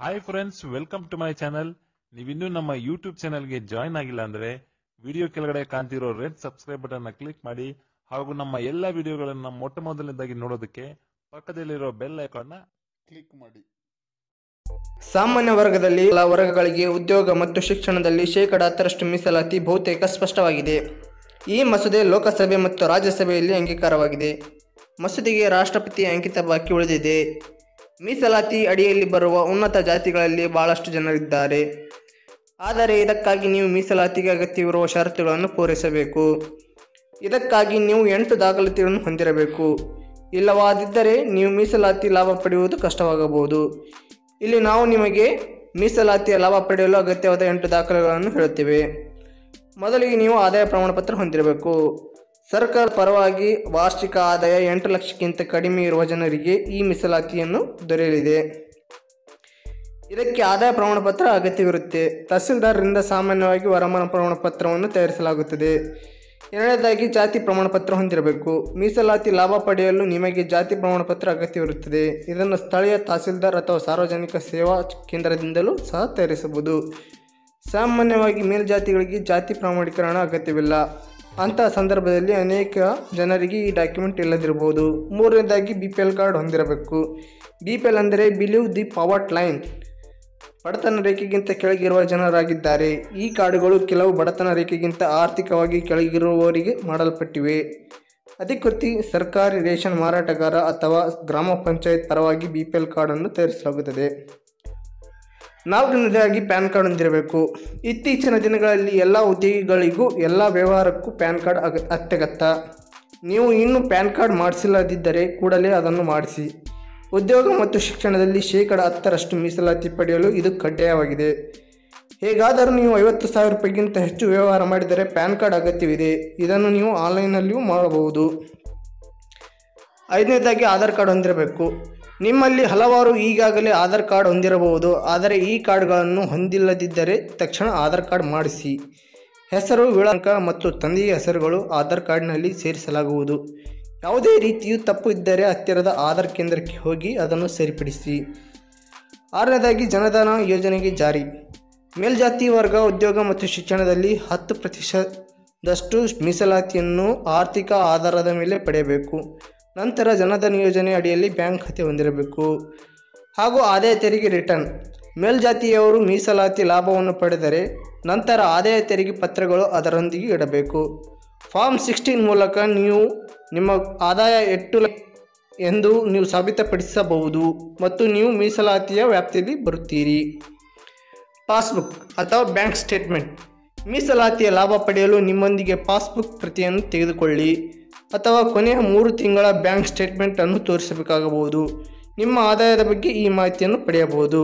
Hi friends welcome to my channel ನೀವಿನ್ನೂ ನಮ್ಮ YouTube ಚಾನಲ್ಗೆ ಜಾಯ್ನ್ ಆಗಿಲ್ಲ ಅಂದ್ರೆ ವಿಡಿಯೋ ಕೆಳಗಡೆ ಕಾಣ್ತಿರೋ ರೆಡ್ ಸಬ್ಸ್ಕ್ರೈಬ್ ಬಟನ್ ಕ್ಲಿಕ್ ಮಾಡಿ ಹಾಗೂ ನಮ್ಮ ಎಲ್ಲ ವಿಡಿಯೋಗಳನ್ನು ಮೊಟ್ಟ ಮೊದಲನೇದಾಗಿ ನೋಡೋದಕ್ಕೆ ಪಕ್ಕದಲ್ಲಿರೋ ಬೆಲ್ ಐಕಾನ್ ಕ್ಲಿಕ್ ಮಾಡಿ. ಸಾಮಾನ್ಯ ವರ್ಗದಲ್ಲಿ ಎಲ್ಲ ವರ್ಗಗಳಿಗೆ ಉದ್ಯೋಗ ಮತ್ತು ಶಿಕ್ಷಣದಲ್ಲಿ ಶೇಕಡ ಹತ್ತರಷ್ಟು ಮೀಸಲಾತಿ ಬಹುತೇಕ ಸ್ಪಷ್ಟವಾಗಿದೆ. ಈ ಮಸೂದೆ ಲೋಕಸಭೆ ಮತ್ತು ರಾಜ್ಯಸಭೆಯಲ್ಲಿ ಅಂಗೀಕಾರವಾಗಿದೆ. ಮಸೂದೆಗೆ ರಾಷ್ಟ್ರಪತಿ ಅಂಕಿತ ಬಾಕಿ ಉಳಿದಿದೆ. ಮೀಸಲಾತಿ ಅಡಿಯಲ್ಲಿ ಬರುವ ಉನ್ನತ ಜಾತಿಗಳಲ್ಲಿ ಬಹಳಷ್ಟು ಜನರಿದ್ದಾರೆ. ಆದರೆ ಇದಕ್ಕಾಗಿ ನೀವು ಮೀಸಲಾತಿಗೆ ಅಗತ್ಯವಿರುವ ಷರತ್ತುಗಳನ್ನು ಪೂರೈಸಬೇಕು. ಇದಕ್ಕಾಗಿ ನೀವು ಎಂಟು ದಾಖಲಾತಿಗಳನ್ನು ಹೊಂದಿರಬೇಕು. ಇಲ್ಲವಾದಿದ್ದರೆ ನೀವು ಮೀಸಲಾತಿ ಲಾಭ ಪಡೆಯುವುದು ಕಷ್ಟವಾಗಬಹುದು. ಇಲ್ಲಿ ನಾವು ನಿಮಗೆ ಮೀಸಲಾತಿಯ ಲಾಭ ಪಡೆಯಲು ಅಗತ್ಯವಾದ ಎಂಟು ದಾಖಲೆಗಳನ್ನು ಹೇಳುತ್ತೇವೆ. ಮೊದಲಿಗೆ ನೀವು ಆದಾಯ ಪ್ರಮಾಣಪತ್ರ ಹೊಂದಿರಬೇಕು. ಸರ್ಕಾರ ಪರವಾಗಿ ವಾರ್ಷಿಕ ಆದಾಯ ಎಂಟು ಲಕ್ಷಕ್ಕಿಂತ ಕಡಿಮೆ ಇರುವ ಜನರಿಗೆ ಈ ಮೀಸಲಾತಿಯನ್ನು ದೊರೆಯಲಿದೆ. ಇದಕ್ಕೆ ಆದಾಯ ಪ್ರಮಾಣಪತ್ರ ಅಗತ್ಯವಿರುತ್ತೆ. ತಹಸೀಲ್ದಾರರಿಂದ ಸಾಮಾನ್ಯವಾಗಿ ವರಮಾನ ಪ್ರಮಾಣಪತ್ರವನ್ನು ತಯಾರಿಸಲಾಗುತ್ತದೆ. ಎರಡನೇದಾಗಿ ಜಾತಿ ಪ್ರಮಾಣಪತ್ರ ಹೊಂದಿರಬೇಕು. ಮೀಸಲಾತಿ ಲಾಭ ಪಡೆಯಲು ನಿಮಗೆ ಜಾತಿ ಪ್ರಮಾಣಪತ್ರ ಅಗತ್ಯವಿರುತ್ತದೆ. ಇದನ್ನು ಸ್ಥಳೀಯ ತಹಸೀಲ್ದಾರ್ ಅಥವಾ ಸಾರ್ವಜನಿಕ ಸೇವಾ ಕೇಂದ್ರದಿಂದಲೂ ಸಹ ತಯಾರಿಸಬಹುದು. ಸಾಮಾನ್ಯವಾಗಿ ಮೇಲ್ಜಾತಿಗಳಿಗೆ ಜಾತಿ ಪ್ರಮಾಣೀಕರಣ ಅಗತ್ಯವಿಲ್ಲ. ಅಂತಹ ಸಂದರ್ಭದಲ್ಲಿ ಅನೇಕ ಜನರಿಗೆ ಈ ಡಾಕ್ಯುಮೆಂಟ್ ಇಲ್ಲದಿರಬಹುದು. ಮೂರನೇದಾಗಿ ಬಿ ಪಿ ಎಲ್ ಕಾರ್ಡ್ ಹೊಂದಿರಬೇಕು. ಬಿ ಪಿ ಎಲ್ ಅಂದರೆ ಬಿಲೀವ್ ದಿ ಪವರ್ಟ್ ಲೈನ್ ಬಡತನ ರೇಖೆಗಿಂತ ಕೆಳಗಿರುವ ಜನರಾಗಿದ್ದಾರೆ. ಈ ಕಾರ್ಡುಗಳು ಕೆಲವು ಬಡತನ ರೇಖೆಗಿಂತ ಆರ್ಥಿಕವಾಗಿ ಕೆಳಗಿರುವವರಿಗೆ ಮಾಡಲ್ಪಟ್ಟಿವೆ. ಅಧಿಕೃತಿ ಸರ್ಕಾರಿ ರೇಷನ್ ಮಾರಾಟಗಾರ ಅಥವಾ ಗ್ರಾಮ ಪಂಚಾಯತ್ ಪರವಾಗಿ ಬಿ ಪಿ ಎಲ್ ಕಾರ್ಡನ್ನು ತಯಾರಿಸಲಾಗುತ್ತದೆ. ನಾಲ್ಕನೇದಾಗಿ ಪ್ಯಾನ್ ಕಾರ್ಡ್ ಹೊಂದಿರಬೇಕು. ಇತ್ತೀಚಿನ ದಿನಗಳಲ್ಲಿ ಎಲ್ಲ ಉದ್ಯೋಗಿಗಳಿಗೂ ಎಲ್ಲ ವ್ಯವಹಾರಕ್ಕೂ ಪ್ಯಾನ್ ಕಾರ್ಡ್ ಅಗ ನೀವು ಇನ್ನೂ ಪ್ಯಾನ್ ಕಾರ್ಡ್ ಮಾಡಿಸಿಲ್ಲದಿದ್ದರೆ ಕೂಡಲೇ ಅದನ್ನು ಮಾಡಿಸಿ. ಉದ್ಯೋಗ ಮತ್ತು ಶಿಕ್ಷಣದಲ್ಲಿ ಶೇಕಡ ಹತ್ತರಷ್ಟು ಮೀಸಲಾತಿ ಪಡೆಯಲು ಇದು ಕಡ್ಡಾಯವಾಗಿದೆ. ಹೇಗಾದರೂ ನೀವು ಐವತ್ತು ಸಾವಿರ ರೂಪಾಯಿಗಿಂತ ಹೆಚ್ಚು ವ್ಯವಹಾರ ಮಾಡಿದರೆ ಪ್ಯಾನ್ ಕಾರ್ಡ್ ಅಗತ್ಯವಿದೆ. ಇದನ್ನು ನೀವು ಆನ್ಲೈನಲ್ಲಿಯೂ ಮಾಡಬಹುದು. ಐದನೇದಾಗಿ ಆಧಾರ್ ಕಾರ್ಡ್ ಹೊಂದಿರಬೇಕು. ನಿಮ್ಮಲ್ಲಿ ಹಲವಾರು ಈಗಾಗಲೇ ಆಧಾರ್ ಕಾರ್ಡ್ ಹೊಂದಿರಬಹುದು. ಆದರೆ ಈ ಕಾರ್ಡ್ಗಳನ್ನು ಹೊಂದಿಲ್ಲದಿದ್ದರೆ ತಕ್ಷಣ ಆಧಾರ್ ಕಾರ್ಡ್ ಮಾಡಿಸಿ. ಹೆಸರು, ವಿಳಾಂಕ ಮತ್ತು ತಂದೆಯ ಹೆಸರುಗಳು ಆಧಾರ್ ಕಾರ್ಡ್ನಲ್ಲಿ ಸೇರಿಸಲಾಗುವುದು. ಯಾವುದೇ ರೀತಿಯು ತಪ್ಪು ಇದ್ದರೆ ಹತ್ತಿರದ ಆಧಾರ್ ಕೇಂದ್ರಕ್ಕೆ ಹೋಗಿ ಅದನ್ನು ಸರಿಪಡಿಸಿ. ಆರನೇದಾಗಿ ಜನಧನ ಯೋಜನೆಗೆ ಜಾರಿ. ಮೇಲ್ಜಾತಿ ವರ್ಗ ಉದ್ಯೋಗ ಮತ್ತು ಶಿಕ್ಷಣದಲ್ಲಿ ಹತ್ತು ಪ್ರತಿಶತದಷ್ಟು ಮೀಸಲಾತಿಯನ್ನು ಆರ್ಥಿಕ ಆಧಾರದ ಮೇಲೆ ಪಡೆಯಬೇಕು. ನಂತರ ಜನಧನ ಯೋಜನೆ ಅಡಿಯಲ್ಲಿ ಬ್ಯಾಂಕ್ ಖಾತೆ ಹೊಂದಿರಬೇಕು. ಹಾಗೂ ಆದಾಯ ತೆರಿಗೆ ರಿಟರ್ನ್ ಮೇಲ್ಜಾತಿಯವರು ಮೀಸಲಾತಿ ಲಾಭವನ್ನು ಪಡೆದರೆ ನಂತರ ಆದಾಯ ತೆರಿಗೆ ಪತ್ರಗಳು ಅದರೊಂದಿಗೆ ಇಡಬೇಕು. ಫಾರ್ಮ್ ಸಿಕ್ಸ್ಟೀನ್ ಮೂಲಕ ನೀವು ನಿಮ್ಮ ಆದಾಯ ಎಟ್ಟು ಎಂದು ನೀವು ಸಾಬೀತಪಡಿಸಬಹುದು ಮತ್ತು ನೀವು ಮೀಸಲಾತಿಯ ವ್ಯಾಪ್ತಿಯಲ್ಲಿ ಬರುತ್ತೀರಿ. ಪಾಸ್ಬುಕ್ ಅಥವಾ ಬ್ಯಾಂಕ್ ಸ್ಟೇಟ್ಮೆಂಟ್. ಮೀಸಲಾತಿಯ ಲಾಭ ಪಡೆಯಲು ನಿಮ್ಮೊಂದಿಗೆ ಪಾಸ್ಬುಕ್ ಪ್ರತಿಯನ್ನು ತೆಗೆದುಕೊಳ್ಳಿ ಅಥವಾ ಕೊನೆಯ ಮೂರು ತಿಂಗಳ ಬ್ಯಾಂಕ್ ಸ್ಟೇಟ್ಮೆಂಟನ್ನು ತೋರಿಸಬೇಕಾಗಬಹುದು. ನಿಮ್ಮ ಆದಾಯದ ಬಗ್ಗೆ ಈ ಮಾಹಿತಿಯನ್ನು ಪಡೆಯಬಹುದು.